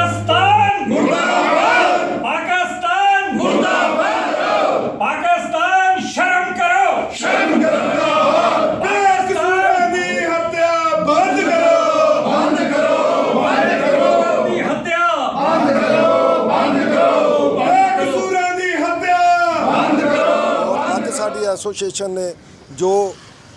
पाकिस्तान मुर्दाबाद पाकिस्तान मुर्दाबाद पाकिस्तान शर्म करो शर्म करो पाकिस्तान की हत्या बंद करो बंद करो बंद करो की हत्या बंद करो बंद करो बेकसूरों की हत्या बंद करो ਅੱਜ ਸਾਡੀ ਐਸੋਸੀਏਸ਼ਨ ਨੇ ਜੋ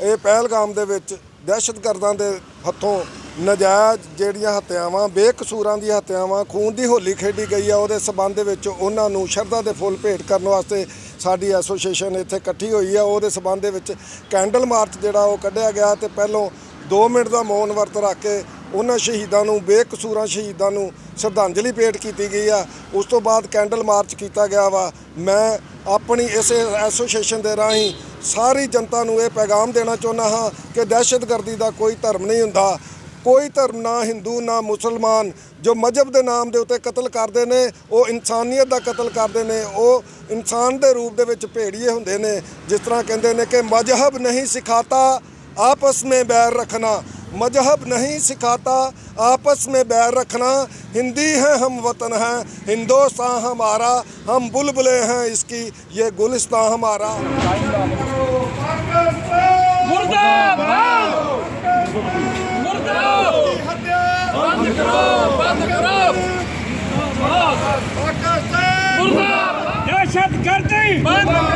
ਇਹ ਪਹਿਲਗਾਮ ਦੇ ਵਿੱਚ ਦਹਿਸ਼ਤਗਰਦਾਂ ਦੇ ਹੱਥੋਂ ਨਜਾਇਜ਼ ਜਿਹੜੀਆਂ ਹੱਤਿਆਵਾਂ, ਬੇਕਸੂਰਾਂ ਦੀਆਂ ਹੱਤਿਆਵਾਂ, ਖੂਨ ਦੀ ਹੋਲੀ ਖੇਡੀ ਗਈ ਆ, ਉਹਦੇ ਸਬੰਧ ਵਿੱਚ ਉਹਨਾਂ ਨੂੰ ਸ਼ਰਧਾ ਦੇ ਫੁੱਲ ਭੇਟ ਕਰਨ ਵਾਸਤੇ ਸਾਡੀ ਐਸੋਸੀਏਸ਼ਨ ਇੱਥੇ ਇਕੱਠੀ ਹੋਈ ਆ। ਉਹਦੇ ਸਬੰਧ ਦੇ ਵਿੱਚ ਕੈਂਡਲ ਮਾਰਚ ਜਿਹੜਾ ਉਹ ਕੱਢਿਆ ਗਿਆ ਤੇ ਪਹਿਲੋਂ 2 ਮਿੰਟ ਦਾ ਮੌਨ ਵਰਤ ਰੱਖ ਕੇ ਉਹਨਾਂ ਸ਼ਹੀਦਾਂ ਨੂੰ, ਬੇਕਸੂਰਾਂ ਸ਼ਹੀਦਾਂ ਨੂੰ ਸ਼ਰਧਾਂਜਲੀ ਭੇਟ ਕੀਤੀ ਗਈ ਆ। ਉਸ ਤੋਂ ਬਾਅਦ ਕੈਂਡਲ ਮਾਰਚ ਕੀਤਾ ਗਿਆ ਵਾ। ਮੈਂ ਆਪਣੀ ਇਸ ਐਸੋਸੀਏਸ਼ਨ ਦੇ ਰਾਹੀਂ ਸਾਰੀ ਜਨਤਾ ਨੂੰ ਇਹ ਪੈਗਾਮ ਦੇਣਾ ਚਾਹੁੰਦਾ ਹਾਂ ਕਿ ਦਹਿਸ਼ਤਗਰਦੀ ਦਾ ਕੋਈ ਧਰਮ ਨਹੀਂ ਹੁੰਦਾ। ਕੋਈ ਧਰਮ ਨਾ ਹਿੰਦੂ, ਨਾ ਮੁਸਲਮਾਨ। ਜੋ ਮਜ਼ਹਬ ਦੇ ਨਾਮ ਦੇ ਉੱਤੇ ਕਤਲ ਕਰਦੇ ਨੇ, ਉਹ ਇਨਸਾਨੀਅਤ ਦਾ ਕਤਲ ਕਰਦੇ ਨੇ, ਉਹ ਇਨਸਾਨ ਦੇ ਰੂਪ ਦੇ ਵਿੱਚ ਭੇੜੀਏ ਹੁੰਦੇ ਨੇ। ਜਿਸ ਤਰ੍ਹਾਂ ਕਹਿੰਦੇ ਨੇ ਕਿ ਮਜਹਬ ਨਹੀਂ ਸਿਖਾਤਾ, ਆਪਸ ਵਿੱਚ ਬੈਰ ਰੱਖਣਾ। मज़हब नहीं सिखाता आपस में बैर रखना। हिंदी हैं हम वतन हैं। हिंदोस्तान हमारा हम बुलबुलें हैं इसकी। ये गुलिस्तान हमारा। दहशत गर्दी! बंद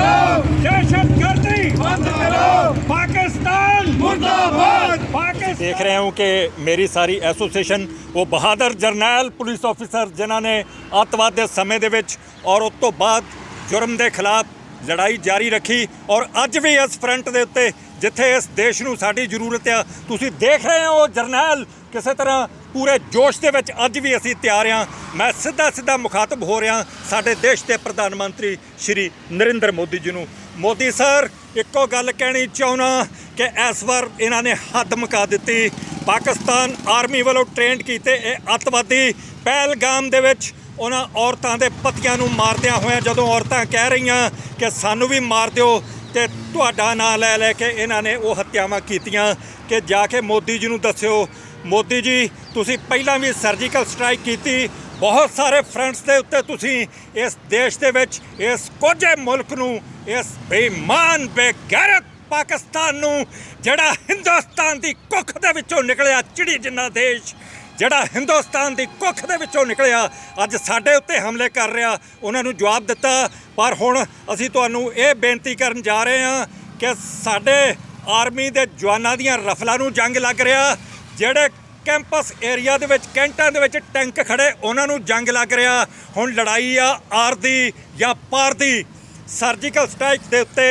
देख रहे हो कि ਮੇਰੀ ਸਾਰੀ ਐਸੋਸੀਏਸ਼ਨ ਉਹ ਬਹਾਦਰ ਜਰਨੈਲ ਪੁਲਿਸ ਆਫੀਸਰ ਜਿਨ੍ਹਾਂ ਨੇ ਅੱਤਵਾਦ ਦੇ ਸਮੇਂ ਦੇ ਵਿੱਚ ਔਰ ਉਸ ਤੋਂ ਬਾਅਦ ਜੁਰਮ ਦੇ ਖਿਲਾਫ ਲੜਾਈ ਜਾਰੀ ਰੱਖੀ ਔਰ ਅੱਜ ਵੀ ਇਸ ਫਰੰਟ ਦੇ ਉੱਤੇ ਜਿੱਥੇ ਇਸ ਦੇਸ਼ ਨੂੰ ਸਾਡੀ ਜ਼ਰੂਰਤ ਆ ਤੁਸੀਂ ਦੇਖ ਰਹੇ ਹੋ ਉਹ ਜਰਨੈਲ ਕਿਸੇ ਤਰ੍ਹਾਂ ਪੂਰੇ ਜੋਸ਼ ਦੇ ਵਿੱਚ ਅੱਜ ਵੀ ਅਸੀਂ ਤਿਆਰ ਹਾਂ ਮੈਂ ਸਿੱਧਾ ਸਿੱਧਾ ਮੁਖਾਤਬ ਹੋ ਰਿਹਾ ਸਾਡੇ ਦੇਸ਼ ਦੇ ਪ੍ਰਧਾਨ ਮੰਤਰੀ ਸ਼੍ਰੀ ਨਰਿੰਦਰ ਮੋਦੀ ਜੀ ਨੂੰ ਮੋਦੀ ਸਰ, ਇੱਕੋ ਗੱਲ ਕਹਿਣੀ ਚਾਹੁੰਦਾ ਕਿ ਇਸ ਵਾਰ ਇਹਨਾਂ ਨੇ ਹੱਦ ਮੁਕਾ ਦਿੱਤੀ। ਪਾਕਿਸਤਾਨ ਆਰਮੀ ਵੱਲੋਂ ਟ੍ਰੇਨਡ ਕੀਤੇ ਇਹ ਅੱਤਵਾਦੀ ਪਹਿਲਗਾਮ ਦੇ ਵਿੱਚ ਉਹਨਾਂ ਔਰਤਾਂ ਦੇ ਪਤੀਆਂ ਨੂੰ ਮਾਰਦਿਆਂ ਹੋਇਆਂ ਜਦੋਂ ਔਰਤਾਂ ਕਹਿ ਰਹੀਆਂ ਕਿ ਸਾਨੂੰ ਵੀ ਮਾਰ ਦਿਓ ਤੇ ਤੁਹਾਡਾ ਨਾਂ ਲੈ ਲੈ ਕੇ ਇਹਨਾਂ ਨੇ ਉਹ ਹੱਤਿਆਵਾਂ ਕੀਤੀਆਂ। ਕਿ ਜਾ ਕੇ ਮੋਦੀ ਜੀ ਨੂੰ ਦੱਸਿਓ, ਮੋਦੀ ਜੀ, ਤੁਸੀਂ ਪਹਿਲਾਂ ਵੀ ਸਰਜੀਕਲ ਸਟ੍ਰਾਈਕ ਕੀਤੀ ਬਹੁਤ ਸਾਰੇ ਫਰੰਟਸ ਦੇ ਉੱਤੇ ਤੁਸੀਂ ਇਸ ਦੇਸ਼ ਦੇ ਵਿੱਚ, ਇਸ ਕੋਝੇ ਮੁਲਕ ਨੂੰ, ਇਸ ਬੇਈਮਾਨ, ਬੇਗੈਰਤ ਪਾਕਿਸਤਾਨ ਨੂੰ, ਜਿਹੜਾ ਹਿੰਦੁਸਤਾਨ ਦੀ ਕੁੱਖ ਦੇ ਵਿੱਚੋਂ ਨਿਕਲਿਆ, ਚਿੜੀ ਜਿੰਨਾ ਦੇਸ਼, ਜਿਹੜਾ ਹਿੰਦੁਸਤਾਨ ਦੀ ਕੁੱਖ ਦੇ ਵਿੱਚੋਂ ਨਿਕਲਿਆ, ਅੱਜ ਸਾਡੇ ਉੱਤੇ ਹਮਲੇ ਕਰ ਰਿਹਾ, ਉਹਨਾਂ ਨੂੰ ਜਵਾਬ ਦਿੱਤਾ। ਪਰ ਹੁਣ ਅਸੀਂ ਤੁਹਾਨੂੰ ਇਹ ਬੇਨਤੀ ਕਰਨ ਜਾ ਰਹੇ ਹਾਂ ਕਿ ਸਾਡੇ ਆਰਮੀ ਦੇ ਜਵਾਨਾਂ ਦੀਆਂ ਰਫਲਾਂ ਨੂੰ ਜੰਗ ਲੱਗ ਰਿਹਾ, ਜਿਹੜੇ ਕੈਂਪਸ ਏਰੀਆ ਦੇ ਵਿੱਚ, ਕੈਂਟਾਂ ਦੇ ਵਿੱਚ ਟੈਂਕ ਖੜੇ, ਉਹਨਾਂ ਨੂੰ ਜੰਗ ਲੱਗ ਰਿਹਾ। ਹੁਣ ਲੜਾਈ ਆ ਆਰ ਦੀ ਜਾਂ ਪਾਰ ਦੀ ਸਰਜੀਕਲ ਸਟ੍ਰਾਈਕ ਦੇ ਉੱਤੇ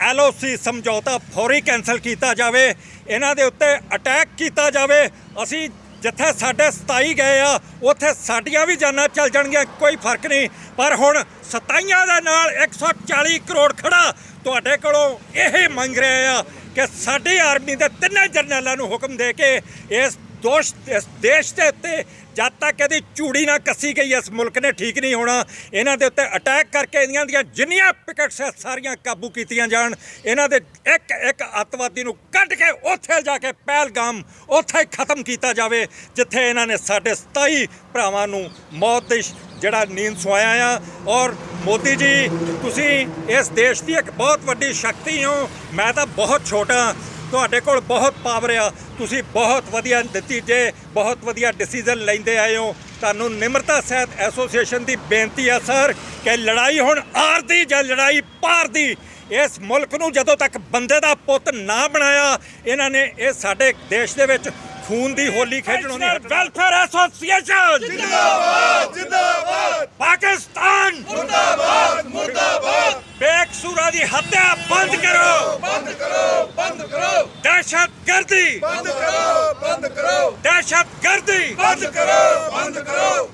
ਐਲਓਸੀ ਸਮਝੌਤਾ ਫੌਰੀ ਕੈਨਸਲ ਕੀਤਾ ਜਾਵੇ। ਇਹਨਾਂ ਦੇ ਉੱਤੇ ਅਟੈਕ ਕੀਤਾ ਜਾਵੇ। ਅਸੀਂ ਜਿੱਥੇ ਸਾਡੇ 27 ਗਏ ਆ, ਉੱਥੇ ਸਾਡੀਆਂ ਵੀ ਜਾਨਾਂ ਚੱਲ ਜਾਣਗੀਆਂ, ਕੋਈ ਫ਼ਰਕ ਨਹੀਂ। ਪਰ ਹੁਣ 27 ਦੇ ਨਾਲ 140 ਕਰੋੜ ਖੜਾ। ਤੁਹਾਡੇ ਕੋਲੋਂ ਇਹ ਮੰਗ ਰਿਹਾ ਆ ਕਿ ਸਾਡੀ ਆਰਮੀ ਦੇ ਤਿੰਨੇ ਜਰਨੈਲਾਂ ਨੂੰ ਹੁਕਮ ਦੇ ਕੇ ਇਸ ਦੋਸ਼ ਇਸ ਦੇਸ਼ ਦੇ ਉੱਤੇ ਜਦ ਤੱਕ ਇਹਦੀ ਝੂੜੀ ਨਾ ਕੱਸੀ ਗਈ, ਇਸ ਮੁਲਕ ਨੇ ਠੀਕ ਨਹੀਂ ਹੋਣਾ। ਇਹਨਾਂ ਦੇ ਉੱਤੇ ਅਟੈਕ ਕਰਕੇ ਇਹਨਾਂ ਦੀਆਂ ਜਿੰਨੀਆਂ ਪਿਕਟਸ ਹੈ, ਸਾਰੀਆਂ ਕਾਬੂ ਕੀਤੀਆਂ ਜਾਣ। ਇਹਨਾਂ ਦੇ ਇੱਕ ਇੱਕ ਅੱਤਵਾਦੀ ਨੂੰ ਕੱਢ ਕੇ ਉੱਥੇ ਜਾ ਕੇ ਪਹਿਲਗਾਮ ਉੱਥੇ ਹੀ ਖਤਮ ਕੀਤਾ ਜਾਵੇ, ਜਿੱਥੇ ਇਹਨਾਂ ਨੇ ਸਾਡੇ 27 ਭਰਾਵਾਂ ਨੂੰ ਮੌਤ ਦੀ ਜਿਹੜਾ ਨੀਂਦ ਸੁਆਇਆ ਆ। ਔਰ ਮੋਦੀ ਜੀ, ਤੁਸੀਂ ਇਸ ਦੇਸ਼ ਦੀ ਇੱਕ ਬਹੁਤ ਵੱਡੀ ਸ਼ਕਤੀ ਹੋ। ਮੈਂ ਤਾਂ ਬਹੁਤ ਛੋਟਾ। ਤੁਹਾਡੇ ਕੋਲ ਬਹੁਤ ਪਾਵਰ ਆ। ਤੁਸੀਂ ਬਹੁਤ ਵਧੀਆ ਨਤੀਜੇ ਬਹੁਤ ਵਧੀਆ ਡਿਸੀਜਨ ਲੈਂਦੇ ਆਏ ਹੋ। ਤੁਹਾਨੂੰ ਨਿਮਰਤਾ ਸਹਿਤ ਐਸੋਸੀਏਸ਼ਨ ਦੀ ਬੇਨਤੀ ਆ ਸਰ ਕਿ ਲੜਾਈ ਹੁਣ ਆਰ ਦੀ ਜਾਂ ਲੜਾਈ ਪਾਰ ਦੀ ਇਸ ਮੁਲਕ ਨੂੰ ਜਦੋਂ ਤੱਕ ਬੰਦੇ ਦਾ ਪੁੱਤ ਨਾ ਬਣਾਇਆ ਇਹਨਾਂ ਨੇ ਇਹ ਸਾਡੇ ਦੇਸ਼ ਦੇ ਵਿੱਚ ਖੂਨ ਦੀ ਹੋਲੀ ਖੇਡਣੋਂ ਨਹੀਂ ਵੈਲਫੇਅਰ ਐਸੋਸੀਏਸ਼ਨ ਜਿੰਦਾਬਾਦ ਜਿੰਦਾਬਾਦ! ਪਾਕਿਸਤਾਨ! ਮੁਰਦਾਬਾਦ ਮੁਰਦਾਬਾਦ! ਬੇਕਸੂਰਾਂ ਦੀ ਹੱਤਿਆ ਬੰਦ ਕਰੋ। ਬੰਦ ਕਰੋ ਬੰਦ ਕਰੋ। ਦਹਿਸ਼ਤਗਰਦੀ। ਬੰਦ ਕਰੋ ਬੰਦ ਕਰੋ। ਦਹਿਸ਼ਤਗਰਦੀ। ਬੰਦ ਕਰੋ ਬੰਦ ਕਰੋ।